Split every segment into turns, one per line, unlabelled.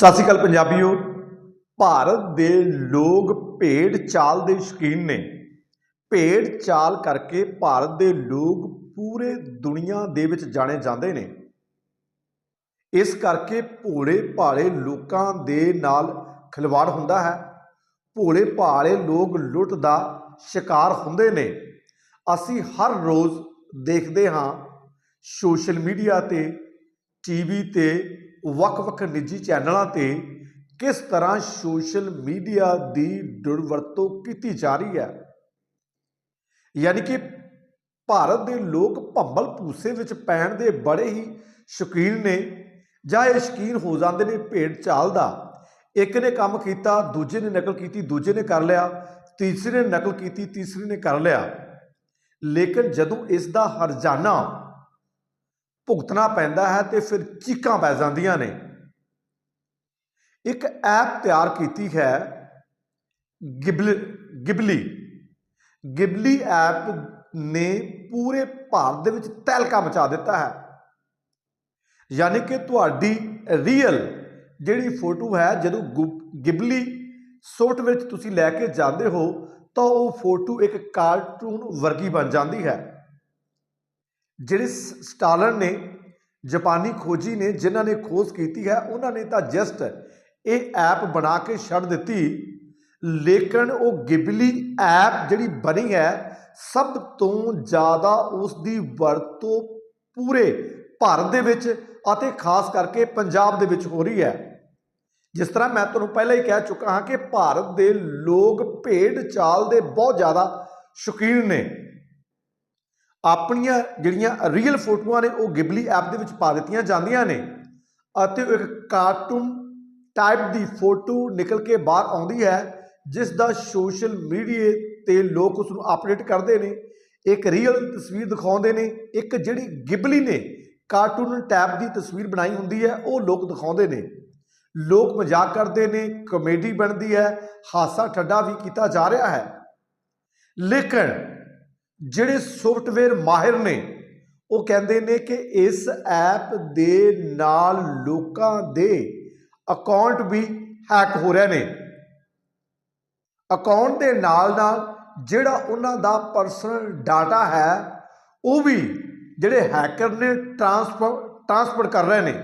ਸਤਿ ਸ਼੍ਰੀ ਅਕਾਲ ਪੰਜਾਬੀਓ। ਭਾਰਤ ਦੇ ਲੋਕ ਭੇਡ ਚਾਲ ਦੇ ਸ਼ੌਕੀਨ ਨੇ। ਭੇਡ ਚਾਲ ਕਰਕੇ ਭਾਰਤ ਦੇ ਲੋਕ ਪੂਰੇ ਦੁਨੀਆ ਦੇ ਵਿੱਚ ਜਾਣੇ ਜਾਂਦੇ ਨੇ। ਇਸ ਕਰਕੇ ਭੋਲੇ ਭਾਲੇ ਲੋਕਾਂ ਦੇ ਨਾਲ ਖਿਲਵਾੜ ਹੁੰਦਾ ਹੈ। ਭੋਲੇ ਭਾਲੇ ਲੋਕ ਲੁੱਟ ਦਾ ਸ਼ਿਕਾਰ ਹੁੰਦੇ ਨੇ। ਅਸੀਂ ਹਰ ਰੋਜ਼ ਦੇਖਦੇ ਹਾਂ ਸੋਸ਼ਲ ਮੀਡੀਆ ਤੇ, ਟੀਵੀ ਤੇ ਵੱਖ-ਵੱਖ ਨਿੱਜੀ ਚੈਨਲਾਂ ਤੇ ਕਿਸ ਤਰ੍ਹਾਂ ਸੋਸ਼ਲ ਮੀਡੀਆ ਦੀ ਦੁਰਵਰਤੋਂ ਕੀਤੀ ਜਾ ਰਹੀ ਹੈ? ਯਾਨੀ ਕਿ ਭਾਰਤ ਦੇ ਲੋਕ ਭੰਬਲ ਭੂਸੇ ਵਿੱਚ ਪੈਣ ਦੇ ਬੜੇ ਹੀ ਸ਼ੌਕੀਨ ਨੇ ਜਾਂ ਇਹ ਸ਼ੌਕੀਨ ਹੋ ਜਾਂਦੇ ਨੇ ਭੇਡ ਚਾਲ ਦਾ। ਇੱਕ ਨੇ ਕੰਮ ਕੀਤਾ, ਦੂਜੇ ਨੇ ਨਕਲ ਕੀਤੀ, ਦੂਜੇ ਨੇ ਕਰ ਲਿਆ, ਤੀਸਰੇ ਨੇ ਨਕਲ ਕੀਤੀ, ਤੀਸਰੇ ਨੇ ਕਰ ਲਿਆ। ਲੇਕਿਨ ਜਦੋਂ ਇਸ ਦਾ ਹਰਜਾਨਾ ਭੁਗਤਣਾ ਪੈਂਦਾ ਹੈ ਤੇ ਫਿਰ ਚੀਕਾਂ ਪੈ ਜਾਂਦੀਆਂ ਨੇ। ਇੱਕ ਐਪ ਤਿਆਰ ਕੀਤੀ ਹੈ, ਗਿਬਲ, ਗਿਬਲੀ। ਗਿਬਲੀ ਐਪ ਨੇ ਪੂਰੇ ਭਾਰਤ ਦੇ ਵਿੱਚ ਤਹਿਲਕਾ ਮਚਾ ਦਿੱਤਾ ਹੈ। ਯਾਨੀ ਕਿ ਤੁਹਾਡੀ ਰੀਅਲ ਜਿਹੜੀ ਫੋਟੋ ਹੈ, ਜਦੋਂ ਗੁ- ਗਿਬਲੀ ਸੋਟ ਵਿੱਚ ਤੁਸੀਂ ਲੈ ਕੇ ਜਾਂਦੇ ਹੋ, ਤਾਂ ਉਹ ਫੋਟੋ ਇੱਕ ਕਾਰਟੂਨ ਵਰਗੀ ਬਣ ਜਾਂਦੀ ਹੈ। ਜਿਹੜੇ ਸ- ਸਟਾਲਨ ਨੇ, ਜਾਪਾਨੀ ਖੋਜੀ ਨੇ, ਜਿਨ੍ਹਾਂ ਨੇ ਖੋਜ ਕੀਤੀ ਹੈ, ਉਹਨਾਂ ਨੇ ਤਾਂ ਜਸਟ ਇਹ ਐਪ ਬਣਾ ਕੇ ਛੱਡ ਦਿੱਤੀ। ਲੇਕਿਨ ਉਹ ਗਿਬਲੀ ਐਪ ਜਿਹੜੀ ਬਣੀ ਹੈ, ਸਭ ਤੋਂ ਜ਼ਿਆਦਾ ਉਸ ਦੀ ਵਰਤੋਂ ਪੂਰੇ ਭਾਰਤ ਦੇ ਵਿੱਚ ਅਤੇ ਖਾਸ ਕਰਕੇ ਪੰਜਾਬ ਦੇ ਵਿੱਚ ਹੋ ਰਹੀ ਹੈ। ਜਿਸ ਤਰ੍ਹਾਂ ਮੈਂ ਤੁਹਾਨੂੰ ਪਹਿਲਾਂ ਹੀ ਕਹਿ ਚੁੱਕਾ ਹਾਂ ਕਿ ਭਾਰਤ ਦੇ ਲੋਕ ਭੇਡ ਚਾਲ ਦੇ ਬਹੁਤ ਜ਼ਿਆਦਾ ਸ਼ੌਕੀਨ ਨੇ। ਆਪਣੀਆਂ ਜਿਹੜੀਆਂ ਰੀਅਲ ਫੋਟੋਆਂ ਨੇ, ਉਹ ਗਿਬਲੀ ਐਪ ਦੇ ਵਿੱਚ ਪਾ ਦਿੱਤੀਆਂ ਜਾਂਦੀਆਂ ਨੇ। ਅਤੇ ਉਹ ਇੱਕ ਕਾਰਟੂਨ ਟਾਈਪ ਦੀ ਫੋਟੋ ਨਿਕਲ ਕੇ ਬਾਹਰ ਆਉਂਦੀ ਹੈ, ਜਿਸ ਦਾ ਸੋਸ਼ਲ ਮੀਡੀਆ ਤੇ ਲੋਕ ਉਸ ਨੂੰ ਅਪਡੇਟ ਕਰਦੇ ਨੇ। ਇੱਕ ਰੀਅਲ ਤਸਵੀਰ ਦਿਖਾਉਂਦੇ ਨੇ, ਇੱਕ ਜਿਹੜੀ ਗਿਬਲੀ ਨੇ ਕਾਰਟੂਨ ਟੈਪ ਦੀ ਤਸਵੀਰ ਬਣਾਈ ਹੁੰਦੀ ਹੈ, ਉਹ ਲੋਕ ਦਿਖਾਉਂਦੇ ਨੇ। ਲੋਕ ਮਜ਼ਾਕ ਕਰਦੇ ਨੇ ਕਮੇਡੀ ਬਣਦੀ ਹੈ ਹਾਸਾ ਠੱਡਾ ਵੀ ਕੀਤਾ ਜਾ ਰਿਹਾ ਹੈ। ਲੇਕਿਨ ਜਿਹੜੇ ਸੌਫਟਵੇਅਰ ਮਾਹਿਰ ਨੇ, ਉਹ ਕਹਿੰਦੇ ਨੇ ਕਿ ਇਸ ਐਪ ਦੇ ਨਾਲ ਲੋਕਾਂ ਦੇ ਅਕਾਊਂਟ ਵੀ ਹੈਕ ਹੋ ਰਹੇ ਨੇ। ਅਕਾਊਂਟ ਦੇ ਨਾਲ ਨਾਲ ਜਿਹੜਾ ਉਹਨਾਂ ਦਾ ਪਰਸਨਲ ਡਾਟਾ ਹੈ, ਉਹ ਵੀ ਜਿਹੜੇ ਹੈਕਰ ਨੇ ਟ੍ਰਾਂਸਫਰ ਟ੍ਰਾਂਸਫਰ ਕਰ ਰਹੇ ਨੇ।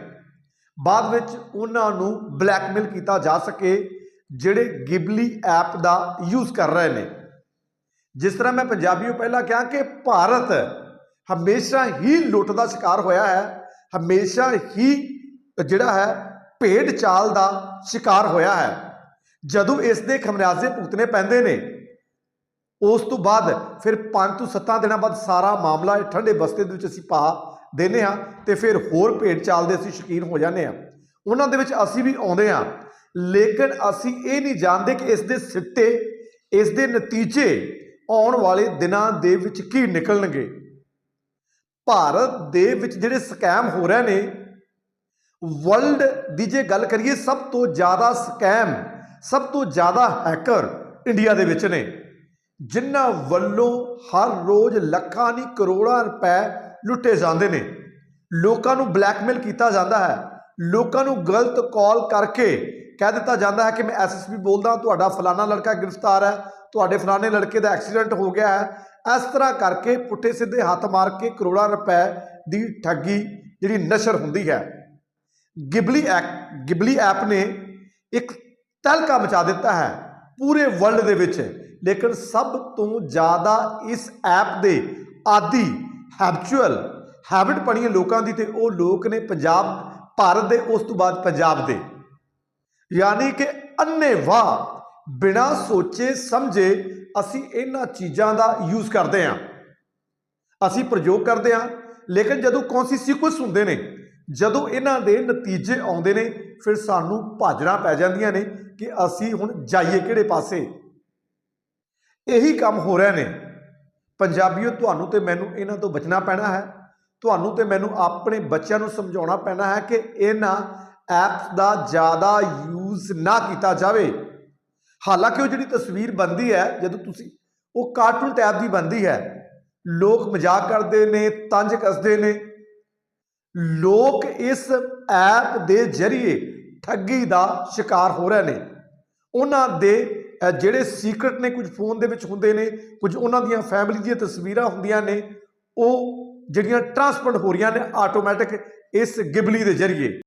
ਬਾਅਦ ਵਿੱਚ ਉਹਨਾਂ ਨੂੰ ਬਲੈਕਮੇਲ ਕੀਤਾ ਜਾ ਸਕੇ, ਜਿਹੜੇ ਗਿਬਲੀ ਐਪ ਦਾ ਯੂਜ਼ ਕਰ ਰਹੇ ਨੇ। ਜਿਸ ਤਰ੍ਹਾਂ ਮੈਂ ਪੰਜਾਬੀਓ ਪਹਿਲਾਂ ਕਿਹਾ ਕਿ ਭਾਰਤ ਹਮੇਸ਼ਾ ਹੀ ਲੁੱਟ ਦਾ ਸ਼ਿਕਾਰ ਹੋਇਆ ਹੈ, ਹਮੇਸ਼ਾ ਹੀ ਜਿਹੜਾ ਹੈ ਭੇਡ ਚਾਲ ਦਾ ਸ਼ਿਕਾਰ ਹੋਇਆ ਹੈ। ਜਦੋਂ ਇਸ ਦੇ ਖਮਿਆਜ਼ੇ ਭੁਗਤਣੇ ਪੈਂਦੇ ਨੇ, ਉਸ ਤੋਂ ਬਾਅਦ ਫਿਰ 5 ਤੋਂ 7 ਦਿਨਾਂ ਬਾਅਦ ਸਾਰਾ ਮਾਮਲਾ ਠੰਡੇ ਬਸਤੇ ਦੇ ਵਿੱਚ ਅਸੀਂ ਪਾ ਦਿੰਦੇ ਹਾਂ ਤੇ ਫਿਰ ਹੋਰ ਭੇਡ ਚਾਲ ਦੇ ਅਸੀਂ ਸ਼ੌਕੀਨ ਹੋ ਜਾਂਦੇ ਹਾਂ। ਉਹਨਾਂ ਦੇ ਵਿੱਚ ਅਸੀਂ ਵੀ ਆਉਂਦੇ ਹਾਂ, ਲੇਕਿਨ ਅਸੀਂ ਇਹ ਨਹੀਂ ਜਾਣਦੇ ਕਿ ਇਸ ਦੇ ਸਿੱਟੇ, ਇਸ ਦੇ ਨਤੀਜੇ ਆਉਣ ਵਾਲੇ ਦਿਨਾਂ ਦੇ ਵਿੱਚ ਕੀ ਨਿਕਲਣਗੇ? ਭਾਰਤ ਦੇ ਵਿੱਚ ਜਿਹੜੇ ਸਕੈਮ ਹੋ ਰਹੇ ਨੇ, ਵਰਲਡ ਦੀ ਜੇ ਗੱਲ ਕਰੀਏ, ਸਭ ਤੋਂ ਜ਼ਿਆਦਾ ਸਕੈਮ, ਸਭ ਤੋਂ ਜ਼ਿਆਦਾ ਹੈਕਰ ਇੰਡੀਆ ਦੇ ਵਿੱਚ ਨੇ। ਜਿਨ੍ਹਾਂ ਵੱਲੋਂ ਹਰ ਰੋਜ਼ ਲੱਖਾਂ ਨਹੀਂ, ਕਰੋੜਾਂ ਰੁਪਏ ਲੁੱਟੇ ਜਾਂਦੇ ਨੇ। ਲੋਕਾਂ ਨੂੰ ਬਲੈਕਮੇਲ ਕੀਤਾ ਜਾਂਦਾ ਹੈ। ਲੋਕਾਂ ਨੂੰ ਗਲਤ ਕਾਲ ਕਰਕੇ ਕਹਿ ਦਿੱਤਾ ਜਾਂਦਾ ਹੈ ਕਿ ਮੈਂ ਐਸਐਸਪੀ ਬੋਲਦਾ ਤੁਹਾਡਾ ਫਲਾਣਾ ਲੜਕਾ ਗ੍ਰਿਫਤਾਰ ਹੈ ਤੁਹਾਡੇ ਫਲਾਣੇ ਲੜਕੇ ਦਾ ਐਕਸੀਡੈਂਟ ਹੋ ਗਿਆ ਹੈ। ਇਸ ਤਰ੍ਹਾਂ ਕਰਕੇ ਪੁੱਠੇ ਸਿੱਧੇ ਹੱਥ ਮਾਰ ਕੇ ਕਰੋੜਾਂ ਰੁਪਏ ਦੀ ਠੱਗੀ ਜਿਹੜੀ ਨਸ਼ਰ ਹੁੰਦੀ ਹੈ। ਗਿਬਲੀ ਐਪ ਗਿਬਲੀ ਐਪ ਨੇ ਇੱਕ ਤਹਿਲਕਾ ਮਚਾ ਦਿੱਤਾ ਹੈ ਪੂਰੇ ਵਰਲਡ ਦੇ ਵਿੱਚ। ਲੇਕਿਨ ਸਭ ਤੋਂ ਜ਼ਿਆਦਾ ਇਸ ਐਪ ਦੇ ਆਦੀ, ਹੈਬਚੁਅਲ, ਹੈਬਿਟ ਬਣੀਏ ਲੋਕਾਂ ਦੀ ਤੇ ਉਹ ਲੋਕ ਨੇ ਪੰਜਾਬ, ਭਾਰਤ ਦੇ, ਉਸ ਤੋਂ ਬਾਅਦ ਪੰਜਾਬ ਦੇ। ਯਾਨੀ ਕਿ ਅੰਨ੍ਹੇਵਾਹ ਬਿਨਾਂ ਸੋਚੇ ਸਮਝੇ ਅਸੀਂ ਇਹਨਾਂ ਚੀਜ਼ਾਂ ਦਾ ਯੂਜ਼ ਕਰਦੇ ਹਾਂ। ਅਸੀਂ ਪ੍ਰਯੋਗ ਕਰਦੇ ਹਾਂ, ਲੇਕਿਨ ਜਦੋਂ ਕੌਨਸੀਕੁਐਂਸ ਹੁੰਦੇ ਨੇ, ਜਦੋਂ ਇਹਨਾਂ ਦੇ ਨਤੀਜੇ ਆਉਂਦੇ ਨੇ, ਫਿਰ ਸਾਨੂੰ ਭਾਜਣਾ ਪੈ ਜਾਂਦੀਆਂ ਨੇ ਕਿ ਅਸੀਂ ਹੁਣ ਜਾਈਏ ਕਿਹੜੇ ਪਾਸੇ। ਇਹੀ ਕੰਮ ਹੋ ਰਿਹਾ ਨੇ। ਪੰਜਾਬੀਓ, ਤੁਹਾਨੂੰ ਤੇ ਮੈਨੂੰ ਇਹਨਾਂ ਤੋਂ ਬਚਣਾ ਪੈਣਾ ਹੈ। ਤੁਹਾਨੂੰ ਤੇ ਮੈਨੂੰ ਆਪਣੇ ਬੱਚਿਆਂ ਨੂੰ ਸਮਝਾਉਣਾ ਪੈਣਾ ਹੈ ਕਿ ਇਹਨਾਂ ਐਪਸ ਦਾ ਜ਼ਿਆਦਾ ਯੂਜ਼ ਨਾ ਕੀਤਾ ਜਾਵੇ। ਹਾਲਾਂਕਿ ਉਹ ਜਿਹੜੀ ਤਸਵੀਰ ਬਣਦੀ ਹੈ, ਜਦੋਂ ਤੁਸੀਂ, ਉਹ ਕਾਰਟੂਨ ਟੈਪ ਦੀ ਬਣਦੀ ਹੈ। ਲੋਕ ਮਜ਼ਾਕ ਕਰਦੇ ਨੇ, ਤੰਜ ਕੱਸਦੇ ਨੇ। ਲੋਕ ਇਸ ਐਪ ਦੇ ਜ਼ਰੀਏ ਠੱਗੀ ਦਾ ਸ਼ਿਕਾਰ ਹੋ ਰਹੇ ਨੇ। ਉਹਨਾਂ ਦੇ ਜਿਹੜੇ ਸੀਕ੍ਰੇਟ ਨੇ, ਕੁਝ ਫੋਨ ਦੇ ਵਿੱਚ ਹੁੰਦੇ ਨੇ, ਕੁਝ ਉਹਨਾਂ ਦੀਆਂ ਫੈਮਿਲੀ ਦੀਆਂ ਤਸਵੀਰਾਂ ਹੁੰਦੀਆਂ ਨੇ, ਉਹ ਜਿਹੜੀਆਂ ਟਰਾਂਸਫਰ ਹੋ ਰਹੀਆਂ ਨੇ ਆਟੋਮੈਟਿਕ ਇਸ ਗਿਬਲੀ ਦੇ ਜ਼ਰੀਏ।